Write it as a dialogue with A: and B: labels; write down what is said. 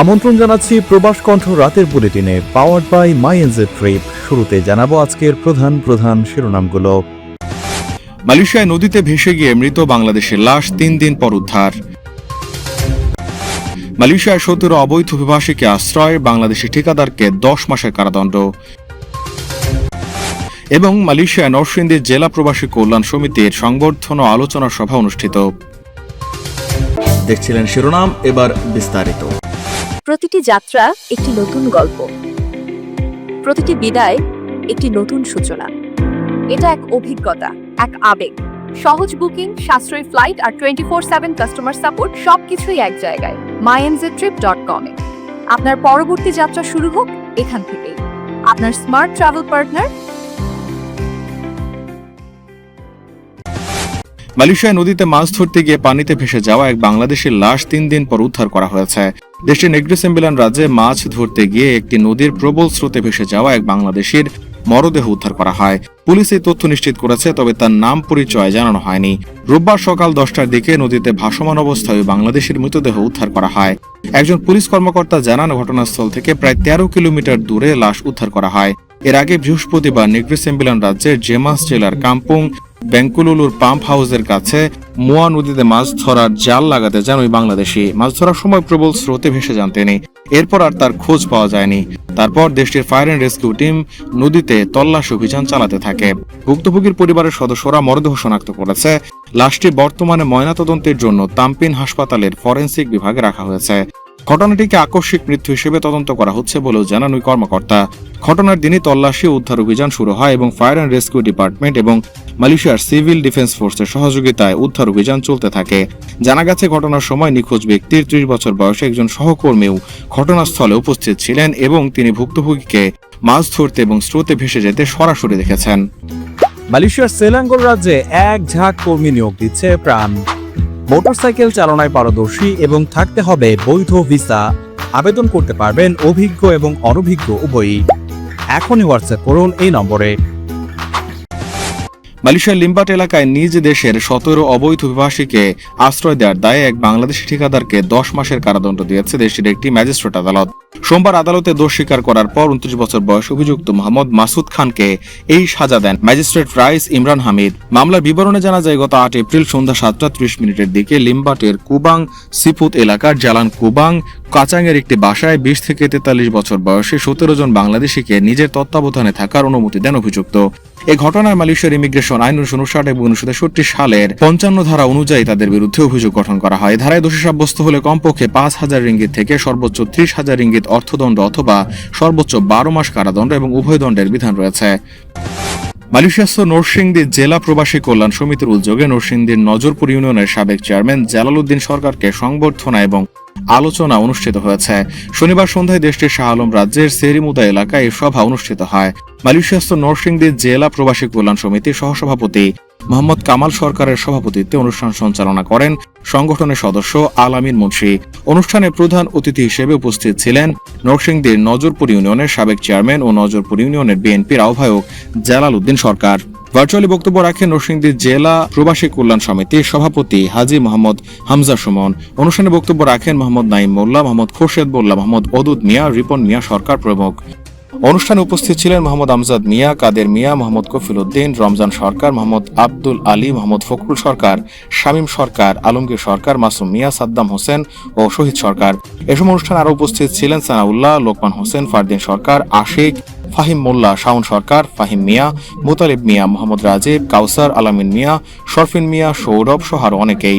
A: আমন্ত্রণ জানাচ্ছি প্রবাস কণ্ঠ রাতের বুলেটিনে powered by my NJ trip শুরুতে জানাব আজকের প্রধান প্রধান শিরোনামগুলো।
B: মালয়েশিয়ায় নদীতে ভেসে গিয়ে মৃত বাংলাদেশের লাশ তিন দিন পর উদ্ধার। মালয়েশিয়ায় সতেরো অবৈধ অভিবাসীকে আশ্রয় বাংলাদেশি ঠিকাদারকে দশ মাসের কারাদণ্ড। এবং মালয়েশিয়ায় নরসিংদীর জেলা প্রবাসী কল্যাণ সমিতির সংবর্ধনা ও আলোচনা সভা অনুষ্ঠিত।
A: দেখছিলেন শিরোনাম এবার বিস্তারিত।
C: প্রতিটি যাত্রা একটি নতুন গল্প। প্রতিটি বিদায় একটি নতুন সূচনা। এটা এক অভিজ্ঞতা, এক আবেগ। সহজ বুকিং, সাশ্রয়ী ফ্লাইট আর twenty four seven customer support সবকিছুই এক জায়গায়। মাইএনজে ট্রিপ ডট কমে আপনার পরবর্তী যাত্রা শুরু হোক এখান থেকেই। আপনার স্মার্ট ট্রাভেল পার্টনার
B: মালয়েশিয়ায় নদীতে মাছ ধরতে গিয়ে পানিতে ভেসে যাওয়া এক বাংলাদেশের লাশ তিন দিন পর উদ্ধার করা হয়েছে। দেশটির নেগ্রিসেম্বিলান রাজ্যে মাছ ধরতে গিয়ে একটি নদীর প্রবল স্রোতে ভেসে যাওয়া এক বাংলাদেশের মরদেহ উদ্ধার করা হয়। পুলিশ এই তথ্য নিশ্চিত করেছে, তবে তার নাম পরিচয় জানানো হয়নি। রোববার সকাল দশটার দিকে নদীতে ভাসমান অবস্থায় বাংলাদেশের মৃতদেহ উদ্ধার করা হয়। একজন পুলিশ কর্মকর্তা জানান, ঘটনাস্থল থেকে প্রায় তেরো কিলোমিটার দূরে লাশ উদ্ধার করা হয়। এর আগে বৃহস্পতিবার নেগ্রিসেম্বিলান রাজ্যের জেমাস জেলার কাম্পুং ব্যাঙ্কুলুলুর পাম্প হাউসের কাছে মোয়া নদীতে মাছ ধরার জাল লাগাতে যান ওই বাংলাদেশি। মাছ ধরার সময় প্রবল স্রোতে ভেসে যান তিনি। এরপর আর তার খোঁজ পাওয়া যায়নি। তারপর দেশটির ফায়ার অ্যান্ড রেস্কিউ টিম নদীতে তল্লাশি অভিযান চালাতে থাকে। ভুক্তভোগীর পরিবারের সদস্যরা মরদেহ শনাক্ত করেছে। লাশটি বর্তমানে ময়নাতদন্তের জন্য তাম্পিন হাসপাতালের ফরেন্সিক বিভাগে রাখা হয়েছে। ঘটনাটিকে আকস্মিক মৃত্যু হিসেবে তদন্ত করা হচ্ছে বলেও জানান ওই কর্মকর্তা। ঘটনার দিনই তল্লাশি ও উদ্ধার অভিযান শুরু হয় এবং ফায়ার অ্যান্ড রেস্কিউ ডিপার্টমেন্ট এবং মালয়েশিয়ার সিভিল ডিফেন্স ফোর্সের সহযোগিতায় উদ্ধার অভিযান চলতে থাকে। জানা গেছে, ঘটনার সময় নিখোঁজ ব্যক্তির ত্রিশ বছর বয়সে একজন সহকর্মীও ঘটনাস্থলে উপস্থিত ছিলেন এবং তিনি ভুক্তভোগীকে মাছ ধরতে এবং স্রোতে ভেসে যেতে সরাসরি দেখেছেন।
A: মালয়েশিয়ার সেলাঙ্গোর রাজ্যে এক ঝাঁক কর্মী নিয়োগ দিচ্ছে প্রাণ। মোটরসাইকেল চালনায় পারদর্শী এবং থাকতে হবে বৈধ ভিসা। আবেদন করতে পারবেন অভিজ্ঞ এবং অনভিজ্ঞ উভয়ই। এখনই হোয়াটসঅ্যাপ করুন এই নম্বরে।
B: মালয়েশিয়ার লিম্বাট এলাকায় নিজ দেশের সতেরো অবৈধ অভিবাসীকে আশ্রয় দেওয়ার দায়ে এক বাংলাদেশি ঠিকাদারকে দশ মাসের কারাদণ্ড দিয়েছে দেশটির একটি ম্যাজিস্ট্রেট আদালত। সোমবার আদালতে দোষ স্বীকার করার পর উনত্রিশ বছর বয়স অভিযুক্ত মোহাম্মদ মাসুদ খানকে এই সাজা দেন ম্যাজিস্ট্রেট রাইস ইমরান হামিদ। মামলার বিবরণে জানা যায়, গত আট এপ্রিল সন্ধ্যা সাতটা ত্রিশ মিনিটের দিকে লিম্বাটের কুবাং সিফুত এলাকার জালান কুবাং কাচাংয়ের একটি বাসায় বিশ থেকে তেতাল্লিশ বছর বয়সে সতেরো জন বাংলাদেশিকে নিজের তত্ত্বাবধানে থাকার অনুমতি দেন অভিযুক্ত। এই ঘটনায় মালয়েশিয়ার ইমিগ্রেশন আইন উনিশশো উনষাট এবং উনিশশো তেষট্টি সালের পঞ্চান্ন ধারা অনুযায়ী তাদের বিরুদ্ধে অভিযোগ গঠন করা হয়। ধারায় দোষী সাব্যস্ত হলে কমপক্ষে পাঁচ হাজার রিঙ্গিত থেকে সর্বোচ্চ ত্রিশ হাজার রিঙ্গিত অর্থদণ্ড অথবা সর্বোচ্চ বারো মাস কারাদণ্ড এবং উভয় দণ্ডের বিধান রয়েছে। মালয়েশিয়াস্থ নরসিংদী জেলা প্রবাসী কল্যাণ সমিতির উদ্যোগে নরসিংদীর নজরপুর ইউনিয়নের সাবেক চেয়ারম্যান জালালউদ্দিন সরকারকে সংবর্ধনা এবং আলোচনা অনুষ্ঠিত হয়েছে। শনিবার সন্ধ্যায় দেশটির শাহ আলম রাজ্যের সেরিমুদা এলাকায় এই সভা অনুষ্ঠিত হয়। মালয়েশিয়াস্থ নরসিংদী জেলা প্রবাসী কল্যাণ সমিতির সহসভাপতি মোহাম্মদ কামাল সরকারের সভাপতিত্বে অনুষ্ঠান সঞ্চালনা করেন সংগঠনের সদস্য আলামিন মুন্সি। অনুষ্ঠানে প্রধান অতিথি হিসেবে উপস্থিত ছিলেন নরসিংদীর নজরপুর ইউনিয়নের সাবেক চেয়ারম্যান ও নজরপুর ইউনিয়নের বিএনপির আহ্বায়ক জালাল উদ্দিন সরকার। ভার্চুয়ালি বক্তব্য রাখেন নরসিংদী জেলা প্রবাসী কল্যাণ সমিতির সভাপতি হাজি মোহাম্মদ হামজা সুমন। অনুষ্ঠানে বক্তব্য রাখেন মোহাম্মদ নাইম মোল্লা, মোহাম্মদ খোরশেদ মোল্লা, মোহাম্মদ অদুদ মিয়া, রিপন মিয়া সরকার প্রমুখ। অনুষ্ঠানে উপস্থিত ছিলেন মোহাম্মদ আমজাদ মিয়া, কাদের মিয়া, মোহাম্মদ কফিল উদ্দিন, রমজান সরকার, মোহাম্মদ আব্দুল আলী, মোহাম্মদ ফখরুল সরকার, শামীম সরকার, আলমগীর সরকার, মাসুম মিয়া, সাদ্দাম হোসেন ও শহীদ সরকার। এসব অনুষ্ঠানে আরও উপস্থিত ছিলেন সানাউল্লাহ, লোকমান হোসেন, ফারদিন সরকার, আশিক ফাহিম মোল্লা, শাওন সরকার, ফাহিম মিয়া, মুতালিব মিয়া, মোহাম্মদ রাজীব, কাউসার, আলামিন মিয়া, শরফিন মিয়া, সৌরভ সহ অনেকেই।